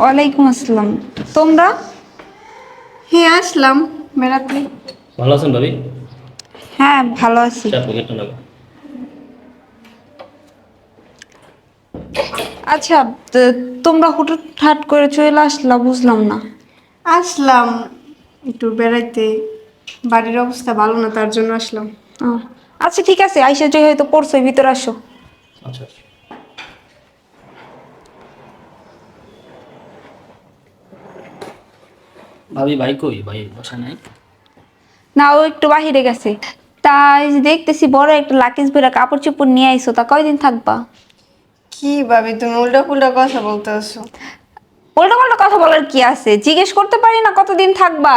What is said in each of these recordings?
ওয়ালাইকুম আসসালাম। তোমরা? হ্যাঁ আসলাম। বেড়াতে। ভালো আছেন ভাবি? হ্যাঁ ভালো আছি। আচ্ছা তোমরা হুটহাট করে চলে আসলা বুঝলাম না। আসলাম। একটু বেড়াইতে। বাড়ির অবস্থা ভালো না তার জন্য আসলাম। ও, আচ্ছা ঠিক আছে আইসা যে হয়তো পড়ছো ভিতরে আসো। আচ্ছা। ভাবি ভাই কই? ভাই বসা নাই। না ও একটু বাহিরে গেছে। তাই দেখতেছি বড় একটা লাকিস বেরা কাপড় চোপড় নিয়ে আইসো তা কয়দিন থাকবা? কি ভাবি তুমি উল্টা পুল্টা কথা বলতে আসো উল্টো পাল্টা কথা বলার কি আছে? জিজ্ঞেস করতে পারি না কতদিন থাকবা?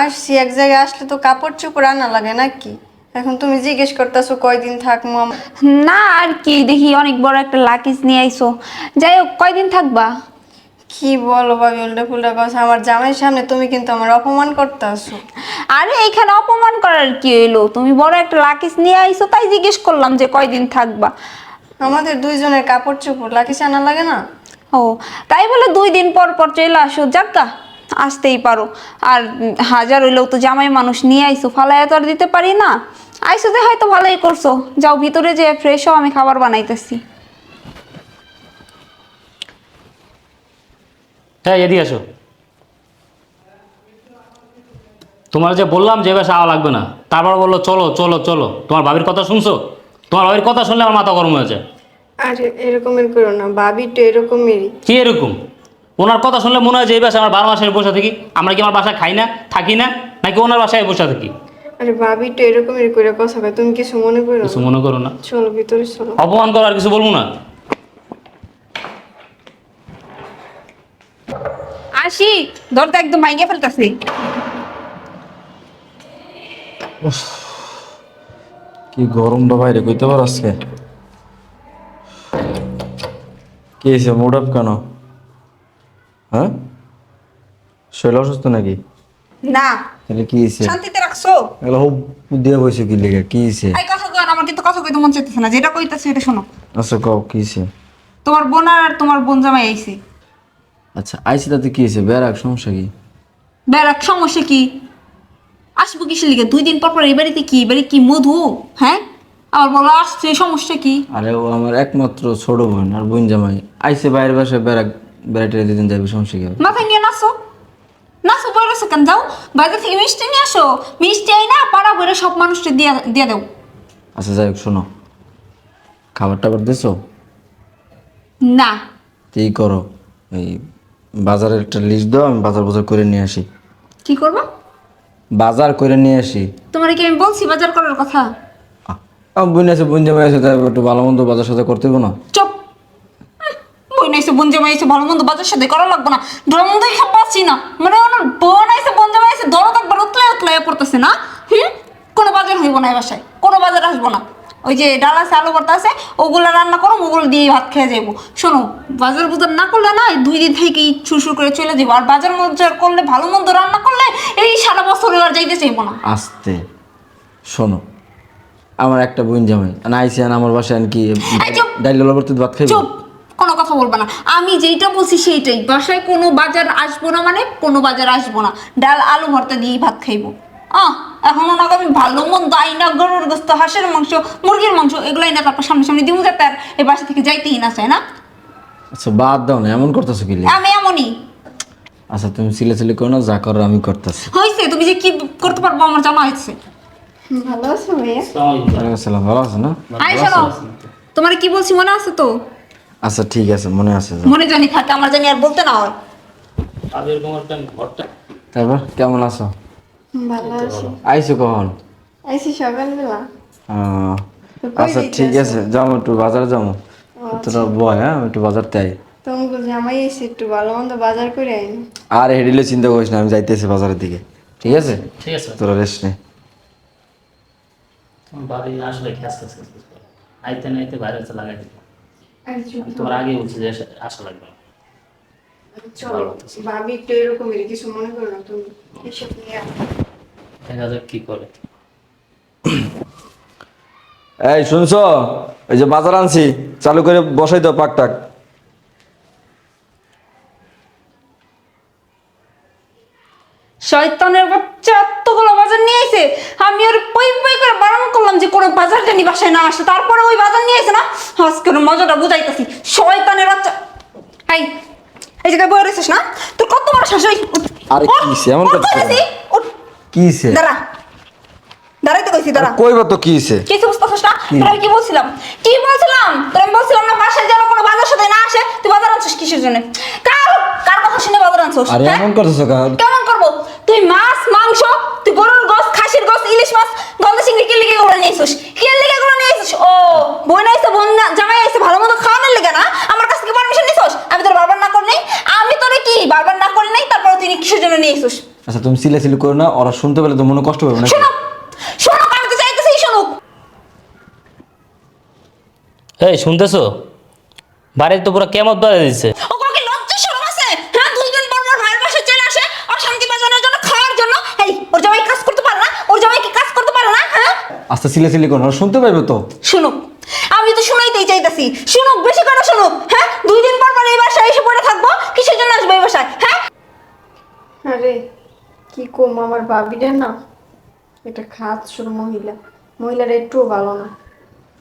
আসছি এক জায়গায় আসলে তো কাপড় চোপড় আনা লাগে নাকি? এখন তুমি জিজ্ঞেস করতেছো কয়দিন থাকব না আর কি দেখি অনেক বড় একটা লাকিস নিয়ে আইসো যাই হোক কয়দিন থাকবা? কি বলো ভাবি উল্টা পুল্টা কথা। আমার জামাইয়ের সামনে তুমি কিন্তু আমার অপমান করতে আসো। আরে এইখানে অপমান করার কি হইল? তুমি বড় একটা লাকিস নিয়ে আইসো তাই জিজ্ঞেস করলাম যে কয়দিন থাকবা। আমাদের দুইজনের কাপড় চোপড় লাকিস আনা লাগে না? ও তাই বলে দুই দিন পর পর চলে আসো যাক যাক্কা আসতেই পারো। আর হাজার হইলেও তো জামাই মানুষ নিয়ে আইসো ফালাইয়া তো আর দিতে পারি না। আইসো যে হয়তো ভালোই করছ। যাও ভিতরে যে ফ্রেশ হও আমি খাবার বানাইতেছি। হ্যাঁ এদিকে আসো। তোমার যে বললাম যে এবার আওয়া লাগবে না তারপর বলল চলো চলো চলো। তোমার ভাবির কথা শুনছো? তোমার ভাবির কথা শুনলে আমার মাথা গরম হয়েছে আরে এরকমের করো না ভাবি তো এরকমেরই। কি এরকম? ওনার কথা শুনলে মনে হয় যে এই বাসায় আমার বারো মাসের বসে থাকি। আমরা কি আমার বাসায় খাই না থাকি না নাকি ওনার বাসায় বসে থাকি? আরে ভাবি তো এরকমের করে কথা তুমি কিছু মনে করো? কিছু মনে করো না। চলো ভিতরে চলো। অপমান করার কিছু বলব না? আসি দরজা একদম ভাঙিয়ে ফেলতেছি। কি গরমটা বাইরে কইতে পার আজকে? কি হয়েছে মুড আপ কেন? হ্যাঁ? শরীর অসুস্থ নাকি? না। তাহলে কি হয়েছে শান্তিতে রাখছো? এগুলো হোক দিয়ে বসে কি লেগে কি হয়েছে এই কথা কন আমার কিন্তু কথা কইতে মন চাইতেছে না যেটা কইতাছে এটা শোনো। আচ্ছা কও কি হয়েছে তোমার বোন আর তোমার বোন জামাই আইছে। আচ্ছা আইসি তাতে কি হয়েছে? বেড়াক সমস্যা কি? বেড়াক সমস্যা কি? আসব কিসের লিগে? দুই দিন পর পর এই বাড়িতে কি? বাড়ি কি মধু? হ্যাঁ? আবার বলো আসছে সমস্যা কি? আরে ও আমার একমাত্র ছোট বোন আর বোন জামাই। আইসে বাইরের বাসায় বেড়াক বেড়াইতে দুদিন যাবে সমস্যা কি? মাথায় নিয়ে নাচো। নাচো বড় সেখান যাও বাইরে থেকে মিষ্টি নিয়ে আসো। মিষ্টি আই না পাড়া ভরে সব মানুষকে দিয়ে দিয়ে দাও। আচ্ছা যাই হোক শোনো। খাবার টাবার দিছো? না। তো এই করো? এই বাজারের একটা লিস্ট দাও আমি বাজার বাজার করে নিয়ে আসি। কি করব? বাজার করে নিয়ে আসি। তোমার কি আমি বলছি বাজার করার কথা? বোন আছে বোন জামাই আছে তাই একটু ভালো মন্দ বাজার সাথে করতে না। চুপ। বই নাইছে বোন জামাই আইছে ভালো মন্দ বাজার সাথে করা লাগবে না। মন্দ খাব পাচ্ছি না। মানে ওনার বোন আইছে বোন জামাই আইছে দরদ একবার উতলে উতলে পড়তেছে না? হুম? কোনো বাজার হইব না এই বাসায়। কোনো বাজার আসব না। ওই যে ডাল আছে আলু ভর্তা আছে ওগুলো রান্না করো ওগুলো দিয়ে ভাত খেয়ে যাব শোনো বাজার বুজার না করলে না দুই দিন থেকেই শুরু করে চলে যাব আর বাজার মজার করলে ভালো মন্দ রান্না করলে এই সারা বছর আর যাইতে চাইব না। আসতে। শোনো আমার একটা বোন জামাই না আইসি আমার বাসায় কি। ডাইল ভর্তি ভাত খাইব? চুপ কোনো কথা বলবা না। আমি যেইটা বলছি সেইটাই। বাসায় কোনো বাজার আসব না মানে কোনো বাজার আসব না। ডাল আলু ভর্তা দিয়েই ভাত খাইবো। আহ এখন ওনাকে আমি ভালো মন্দ আইনা গরুর গোস্ত হাঁসের মাংস মুরগির মাংস এগুলাই না তারপর সামনে সামনে দিব যাতে আর এই বাসা থেকে যাইতেই না চায় না। আচ্ছা বাদ দাও না এমন করতেছো কি? আমি এমনই। আচ্ছা তুমি সিলে সিলে করো না যা করো আমি করতেছি। হয়েছে তুমি যে কি করতে পারব আমার জানা হয়েছে ভালো আছো ভাইয়া? আসসালাম ভালো আছে না? আই শোনো তোমার কি বলছি মনে আছে তো? আচ্ছা ঠিক আছে মনে আছে মনে জানি থাকে আমার জানি আর বলতে না হয়। তারপর কেমন আছো? ভালো আছি। কখন? সকালবেলা। আচ্ছা ঠিক আছে যাও একটু বাজারে যাব তোরা বয় হ্যাঁ একটু বাজার তাই তোমাকে জামাই এসে একটু ভালো মন্দ বাজার করে আইন আর হেডিলে চিন্তা করিস না আমি যাইতেছি বাজারের দিকে। ঠিক আছে? ঠিক আছে। তোরা রেস্ট নে। বাড়ি আসলে খ্যাস খ্যাস। আইতে না আইতে বাইরে লাগাই দিবে। আমি আগে বলছি যে আসা- লাগবে। না। চলো ভাবি একটু কিছু মনে করো না তুমি এসব নিয়ে আসো। দেখা কি করে। এই শুনছো? যে বাজার আনছি চালু করে বসাই দাও শয়তানের বাচ্চা এতগুলো বাজার নিয়ে আইছে আমি ওর পই পই করে বারণ করলাম যে কোনো বাজারটা নি বাসায় না আসে। তারপরে ওই বাজার নিয়ে আইছে না? আজকের মজাটা বুঝাইতেছি। শয়তানের বাচ্চা। এই এই জায়গায় বয়ে রয়েছিস না? তোর কত বড় শাশুড়ি? আরে কি এমন করছিস কিছে দাঁড়া। দাঁড়াইতে কইছি দাঁড়া। কইবা তো কিছে কিছু বুঝতে না তোর আমি কি বলছিলাম? কি বলছিলাম? তোর আমি বলছিলাম না বাসায় যেন কোনো বাজার সাথে না আসে তুই বাজার আনছিস কিসের জন্য? কার? কার কথা শুনে বাজার আনছিস আরে? এমন করতেছো কা কেমন করব? তুই মাছ মাংস তুই গরুর গোস খাসির গোস ইলিশ মাছ গলদা চিংড়ি কি লিগে গুলো নিয়ে কি লিগে গুলো নিয়ে ও বোন আইসে বোন জামাই আইসে ভালো মতো খাওয়ানোর লেগে না? আমার কাছ থেকে পারমিশন নিছিস? আমি তোর বারবার না করি আমি তোরে কি বারবার না করি নাই তারপর তুই কিসের জন্য নিয়ে আসিস আচ্ছা তুমি সিলে সিলে করো না ওরা শুনতে পেলে তো মনে কষ্ট পাবে না শোনো! শোনো আমি তো চাইতেছি শুনুক। এই শুনতেছো? বাড়িতে তো পুরো কেমন বাড়ি দিচ্ছে ও কি লজ্জা শরম আছে? হ্যাঁ দুই পর পর ভাইয়ের বাসায় চলে আসে অশান্তি বাজানোর জন্য খাওয়ার জন্য। এই ওর জামাই কাজ করতে পারে না? ওর জামাই কি কাজ করতে পারে না? হ্যাঁ? আচ্ছা সিলে সিলে করো ওরা শুনতে পাইবে তো? শুনুক আমি তো শুনাইতেই চাইতাছি। শুনুক বেশি করে শুনুক হ্যাঁ? দুই দিন পর পর এই বাসায় এসে পড়ে থাকব কিসের জন্য আসব এই বাসায় হ্যাঁ? আরে কি কম আমার ভাবিটা না এটা খাত শুরু মহিলা। মহিলাটা একটুও ভালো না।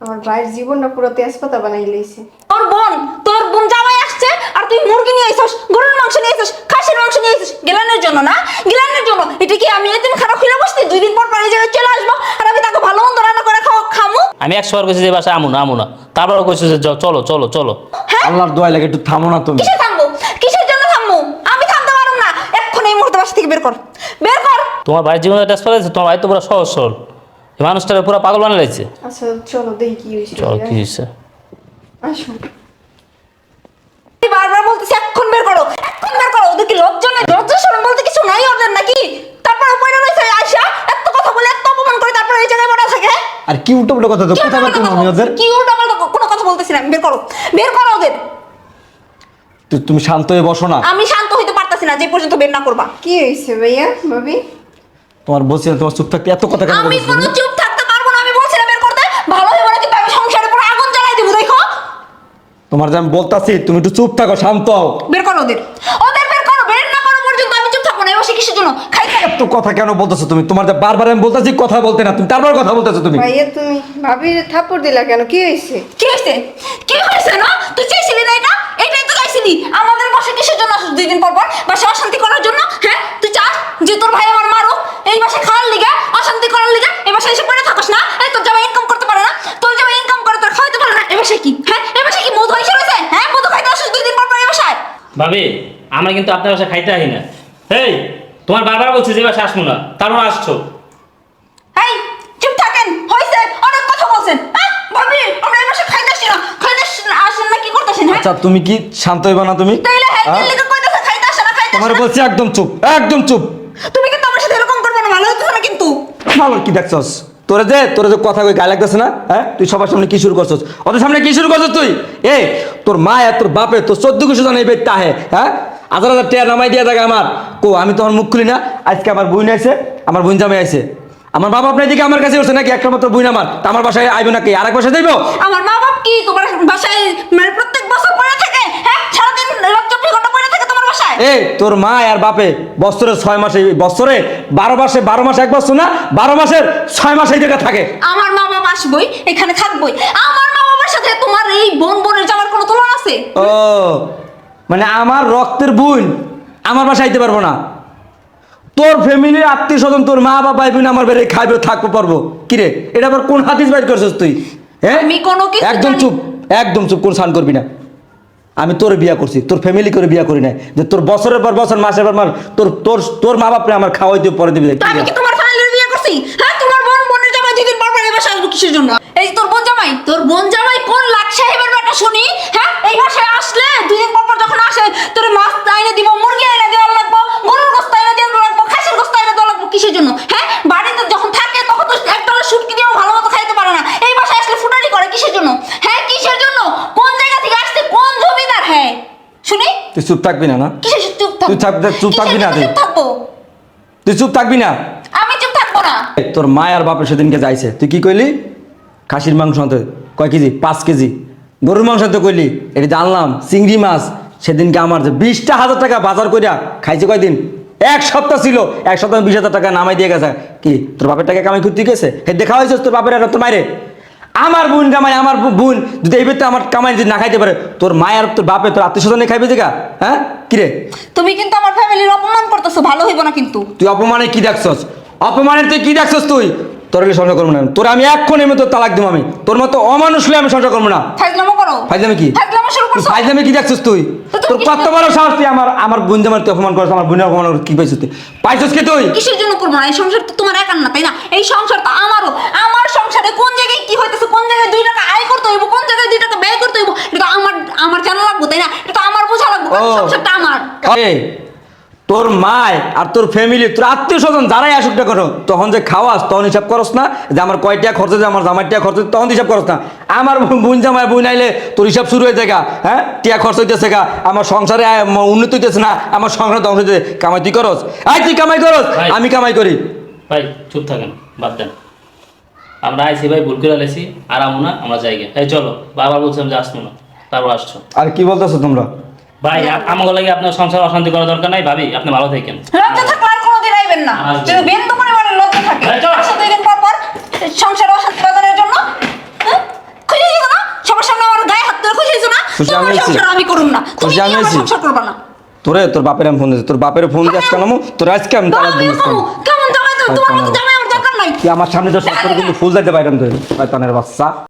আমার ভাইয়ের জীবনটা পুরো তেজপাতা বানাই লইছে। তোর বোন তোর বোন জামাই আসছে আর তুই মুরগি নিয়ে আইছস গরুর মাংস নিয়ে আইছস খাসির মাংস নিয়ে আইছস গিলানের জন্য না? গিলানের জন্য। এটা কি আমি এদিন খারাপ খুলে বসছি? দুই দিন পর পর এই জায়গায় চলে আসব আর আমি তাকে ভালো মন্দ রান্না করে খাও খামু? আমি একশো বার কইছি যে বাসায় আমু না আমু না। তারপরও কইছি যে যাও, চলো চলো চলো। আল্লাহর দোয়া লাগে একটু থামো না তুমি কিসে থামবো কিসের জন্য থামবো আমি থামতে পারব না এক্ষুনি এই মুহূর্তে বাসা থেকে বের কর বের কর তোমার বাড়ির জীবনে টেস্ট পালাইছে তোমার বাড়ি তো পুরো সহজ সরল। এই মানুষটারে পুরো পাগল বানিয়ে লাইছে। আচ্ছা চলো দেখি কি হয়েছে চলো কি হয়েছে আসো। বারবার বলতেছি এক্ষুন বের করো এক্ষুন বের করো। ওদের কি লজ্জা নেই? লজ্জা শরম বলতে কিছু নাই ওদের নাকি? তারপর উপরে রয়েছে আয়সা এত কথা বলে এত অপমান করে তারপর এই জায়গায় বড় থাকে। আর কি উল্টো কথা তো কথা বলতো আমি ওদের? কি উল্টো পাল্টা কোনো কথা বলতেছি না বের করো। বের করো ওদের। তু- তুমি শান্ত হয়ে বসো না। আমি শান্ত হইতে পারতাছি না যে পর্যন্ত বের না করবা। কি হয়েছে ভাইয়া ভাবি? তোমার বলছি না, তোমার চুপ থাকতে এত কথা কেন আমি কোনো তুমি? চুপ থাকতে পারব না আমি বলছি না বের করতে। ভালো হইব না কিন্তু আমি সংসারে পুরো আগুন জ্বালাই দিব দেখো। তোমার যে আমি বলতাছি তুমি একটু চুপ থাকো শান্ত হও। বের করো ওদের। ওদের বের করো বের না করো পর্যন্ত আমি চুপ থাকব না এবার কিসের জন্য? খাইতে এত কথা কেন বলতেছো তুমি? তোমার যে বারবার আমি বলতাছি কথা বলতে না তুমি তারপর কথা বলতেছো তুমি? ভাইয়া তুমি ভাবির থাপ্পড় দিলা কেন? কি হয়েছে? কি হয়েছে? কি হয়েছে না? তুই চেয়েছিলি না এটা? এটাই তো চাইছিলি। আমাদের বাসায় কিসের জন্য আসিস দুই দিন পর পর? বাসায় অশান্তি করার জন্য? হ্যাঁ? তুই চাস যে তোর ভাই আমার মারো এই বাসায় খাওয়ার লিগা অশান্তি করার লিগা এই বাসায় এসে পড়ে থাকস না। এই তোর জামাই ইনকাম করতে পারে না। তোর জামাই ইনকাম করে তোর খাওয়াতে পারে না। এই বাসায় কি? হ্যাঁ? এই বাসায় কি মধু হয়েছে রয়েছে? হ্যাঁ? মধু খাইতে আসিস দুই দিন পর পর এই বাসায়? ভাবি আমরা কিন্তু আপনার বাসায় খাইতে আহি না। এই তোমার বারবার বলছি যে বাসায় আসব না। তারপর আসছো। এই চুপ থাকেন। হয়েছে অনেক কথা বলছেন। হ্যাঁ? ভাবি আমরা এই বাসায় খাইতে আসি না। খাইতে আসেন না কি করতেছেন হ্যাঁ? আচ্ছা তুমি কি শান্ত হইবা না তুমি? তাইলে হ্যাঁ? লিখে কইতেছে খাইতে আসে না খাইতে তোমার বলছি একদম চুপ একদম চুপ। তুমি কিন্তু আমার সাথে এরকম করবে না ভালো হতো না কিন্তু ভালো কি দেখছস? তোরা যে, তোরে যে কথা কই গায়ে লাগতেছে না হ্যাঁ? তুই সবার সামনে কি শুরু করছস? ওদের সামনে কি শুরু করছস তুই? এ, তোর মা তোর বাপে তোর চোদ্দ কিছু জানাই বেট তাহে হ্যাঁ? হাজার হাজার টেয়ার নামাই দিয়ে থাকে আমার। কো, আমি তখন মুখ খুলি না, আজকে আমার বোন আইছে, আমার বোন জামাই আইছে। আমার বাবা আপনার দিকে আমার কাছে উঠছে নাকি? একটা মাত্র বোন আমার। তা আমার বাসায় আইবে নাকি? আর এক বাসায় যাইবো? আমার মা বাপ কি? তোমার বাসায় মানে প্রত্যেক বছর পড়ে থাকে হ্যাঁ সারাদিন রাত চব্বিশ ঘণ্টা পড়ে থাকে তোমার এই তোর মা আর বাপে বছরে ছয় মাসে বছরে বারো মাসে বারো মাসে এক বছর না বারো মাসের ছয় মাসে এই জায়গায় থাকে। আমার মা বাবা আসবই এখানে থাকবই। আমার মা বাবার সাথে তোমার এই বোন বোনের যাওয়ার কোনো তুলনা আছে? ও মানে আমার রক্তের বোন আমার বাসায় আইতে পারব না। তোর ফ্যামিলির আত্মীয় স্বজন তোর মা বাবা বোন আমার বাড়ি খাইবে থাকব পারব। কিরে এটা আবার কোন হাতিস বাইর করছিস তুই? হ্যাঁ? আমি কোনো কিছু একদম চুপ একদম চুপ কোন সান করবি না। আমি তোর বিয়া করছি, তোর ফ্যামিলি করে বিয়া করি না যে তোর বছরের পর বছর, মাসের পর মাস, তোর তোর তোর মা বাপরে আমার খাওয়াই দিয়ে পরে দিবি। আমি কি তোমার বিয়ে করছি? হ্যাঁ তোমার বোন, বোনের জামাই দুদিন পর পর এবার আসব কিসের জন্য? এই তোর বোন জামাই, তোর বোন জামাই কোন লাখ সাহেবের ব্যাটা শুনি? হ্যাঁ এই বাসায় আসলে দুদিন পর পর যখন আসে তোর মাছ আইনে দিব মুরগি আইনে দেওয়া লাগবো গরুর গোস্ত আইনে দেওয়া লাগবো খাসির গোস্ত আইনে দেওয়া লাগবো কিসের জন্য হ্যাঁ বাড়িতে যখন থাকে তখন তো একটা শুটকি দিয়েও ভালো মতো খাইতে পারে না এই বাসায় আসলে ফুটানি করে কিসের জন্য হ্যাঁ কিসের জন্য কোন জায়গা থেকে আসছে কোন জমিদার হ্যাঁ শুনি তুই চুপ থাকবি না না? কিসের চুপ থাকব? তুই থাক- চুপ থাকবি না তুই। থাকব? তুই চুপ থাকবি না। আমি চুপ থাকব না। তোর মা আর বাপের সেদিনকে যাইছে। তুই কি কইলি? খাসির মাংস আনতে। কয় কেজি? পাঁচ কেজি। গরুর মাংস আনতে কইলি। এটা জানলাম চিংড়ি মাছ। সেদিনকে আমার যে বিশটা হাজার টাকা বাজার করিয়া খাইছে কয়দিন? এক সপ্তাহ ছিল। এক সপ্তাহ বিশ হাজার টাকা নামাই দিয়ে গেছে। কি তোর বাপের টাকা কামাই করতে গেছে হে দেখা হয়েছে তোর বাপের আর তোর মায়ের। আমার বোন কামাই আমার বোন যদি এই বেতে আমার কামাই যদি না খাইতে পারে তোর মায়ের তোর বাপে তোর আত্মীয় স্বজনে খাইবে দেখা হ্যাঁ? কিরে তুমি কিন্তু আমার ফ্যামিলির অপমান করতেছো ভালো হইব না কিন্তু। তুই অপমানে কি দেখছস? অপমানের তুই কি দেখছস তুই? তোর কি সংসার করব না। তোর আমি এক্ষণ এমনি তোর তালাক দিব আমি। তোর মতো অমানুষ হলে আমি সংসার করব না। ফাইজলামো করো। ফাইজলামি কি? ফাইজলামো শুরু করছ। ফাইজলামি কি দেখছিস তুই? তোর কত বড় সাহস তুই আমার আমার বোন জামার তুই অপমান করছ আমার বোনের অপমান করছিস, কি পাইছিস তুই? পাইছিস কি তুই? কিসের জন্য করব না? এই সংসার তো তোমার একার না তাই না? এই সংসার তো আমারও। আমার সংসারে কোন জায়গায় কি হইতেছে কোন জায়গায় দুই টাকা আয় করতে হইব কোন জায়গায় দুই টাকা ব্যয় করতে হইব এটা তো আমার আমার জানা লাগবো তাই না? এটা তো আমার বোঝা লাগবো সংসারটা আমার। এই, তোর মায় আর তোর ফ্যামিলি তোর আত্মীয় স্বজন যারাই আসুক না করো তখন যে খাওয়াস তখন হিসাব করস না যে আমার কয়টা খরচ যে আমার জামার টিয়া খরচ হচ্ছে, তখন হিসাব করস না। আমার বোন জামাই বোন আইলে তোর হিসাব শুরু হয়ে গা হ্যাঁ? টিয়া খরচ হইতেছে গা আমার সংসারে উন্নতি হইতেছে না আমার সংসার ধ্বংস হইতেছে। কামাই তুই করস? আই তুই কামাই করস? আমি কামাই করি। ভাই চুপ থাকেন বাদ দেন। আমরা আইসি ভাই ভুল করে আলাইছি আর আমো না আমরা জায়গা এই চলো বারবার বলছিলাম যে আসব না তারপর আসছো। আর কি বলতেছো তোমরা? ভাই আ- আমাকে লাগে আপনার সংসার অশান্তি করার দরকার নাই ভাবি। আপনি ভালো থাকেন। লজ্জা থাকলে আর কোনোদিন আইবেন না। যদি বিন্দু পরিমাণে লজ্জা থাকে আসো দুই দিন পর পর সংসারে অশান্তি বাজানোর জন্য হ্যাঁ? খুশি হয়েছো না? সবার সামনে আমার গায়ে হাত ধরে খুশি হয়েছো না? খুশি তোমার। সংসার আমি করুম না। তুমি খুশি আমি আমার সংসার করবা না? তোরে তোর বাপের আমি ফোন দিয়েছি তোর বাপের ফোন দিয়ে আজকে নামো তোর আজকে আমি তালাক দিয়েছি কেমন জামাই তো তোমার মতো জামাই আমার দরকার নাই। তুই আমার সামনে তো সব করে কিন্তু ফুল দিতে পাইতাম তুই। শয়তানের বাচ্চা।